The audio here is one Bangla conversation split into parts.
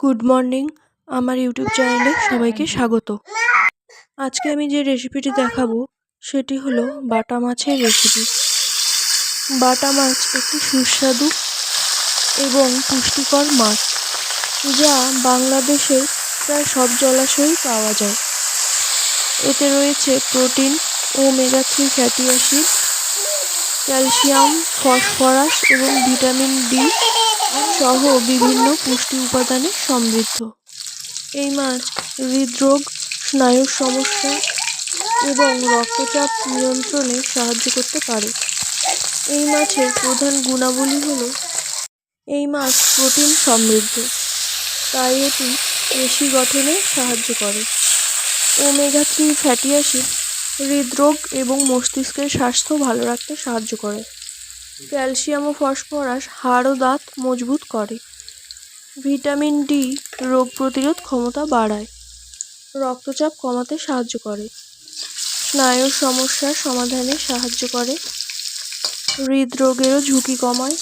গুড মর্নিং আমার ইউটিউব চ্যানেলে সবাইকে স্বাগত। আজকে আমি যে রেসিপিটি দেখাবো সেটি হলো বাটা মাছের রেসিপি বাটা মাছ একটি সুস্বাদু এবং পুষ্টিকর মাছ যা বাংলাদেশে প্রায় সব জলাশয়েই পাওয়া যায়। এতে রয়েছে protein omega three fatty acid calcium phosphorus এবং ভিটামিন ডি সহ বিভিন্ন পুষ্টি উপাদানে সমৃদ্ধ। এই মাছ হৃদরোগ, স্নায়ুর সমস্যা এবং রক্তচাপ নিয়ন্ত্রণে সাহায্য করতে পারে। এই মাছের প্রধান গুণাবলী হলো, এই মাছ প্রোটিন সমৃদ্ধ, তাই এটি পেশি গঠনে সাহায্য করে। ওমেগা থ্রি ফ্যাটি অ্যাসিড হৃদরোগ এবং মস্তিষ্কের স্বাস্থ্য ভালো রাখতে সাহায্য করে। ক্যালসিয়াম ও ফসফরাস হাড় ও দাঁত মজবুত করে। ভিটামিন ডি রোগ প্রতিরোধ ক্ষমতা বাড়ায়। রক্তচাপ কমাতে সাহায্য করে। স্নায়ুর সমস্যার সমাধানে সাহায্য করে। হৃদরোগেরও ঝুঁকি কমায়।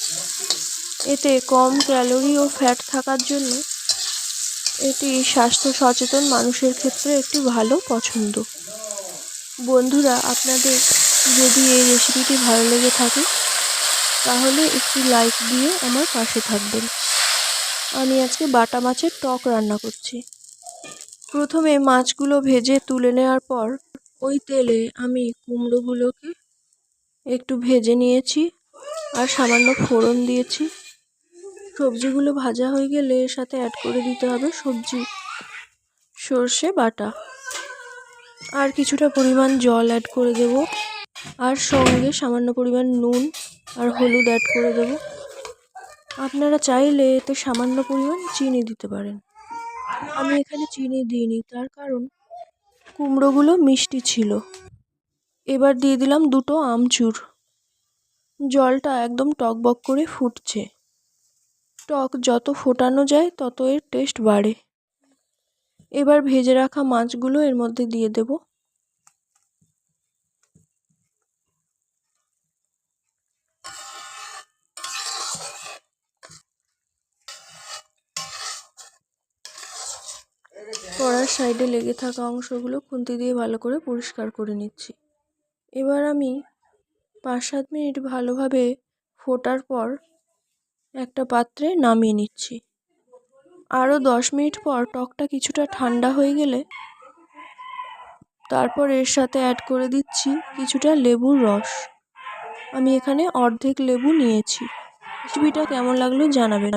এতে কম ক্যালোরি ও ফ্যাট থাকার জন্য এটি স্বাস্থ্য সচেতন মানুষের ক্ষেত্রে একটি ভালো পছন্দ। বন্ধুরা, আপনাদের যদি এই রেসিপিটি ভালো লেগে থাকে তাহলে একটি লাইক দিয়ে আমার পাশে থাকবেন। আমি আজকে বাটা মাছের টক রান্না করছি। প্রথমে মাছগুলো ভেজে তুলে নেওয়ার পর ওই তেলে আমি কুমড়োগুলোকে একটু ভেজে নিয়েছি আর সামান্য ফোড়ন দিয়েছি। সবজিগুলো ভাজা হয়ে গেলে এর সাথে অ্যাড করে দিতে হবে সবজি, সর্ষে, বাটা। আর কিছুটা পরিমাণ জল অ্যাড করে দেব। আর সঙ্গে সামান্য পরিমাণ নুন আর হলুদ অ্যাড করে দেব। আপনারা চাইলে এতে সামান্য পরিমাণ চিনি দিতে পারেন। আমি এখানে চিনি দিইনি, তার কারণ কুমড়োগুলো মিষ্টি ছিল। এবার দিয়ে দিলাম দুটো আমচুর। জলটা একদম টকবক করে ফুটছে। টক যত ফোটানো যায়, তত এর টেস্ট বাড়ে। এবার ভেজে রাখা মাছগুলো এর মধ্যে দিয়ে দেবো। কড়ার সাইডে লেগে থাকা অংশগুলো খুন্তি দিয়ে ভালো করে পরিষ্কার করে নিচ্ছি। এবার আমি পাঁচ সাত মিনিট ভালোভাবে ফোটার পর একটা পাত্রে নামিয়ে নিচ্ছি। আরও দশ মিনিট পর টকটা কিছুটা ঠান্ডা হয়ে গেলে তারপর এর সাথে অ্যাড করে দিচ্ছি কিছুটা লেবুর রস। আমি এখানে অর্ধেক লেবু নিয়েছি। রেসিপিটা কেমন লাগল জানাবেন।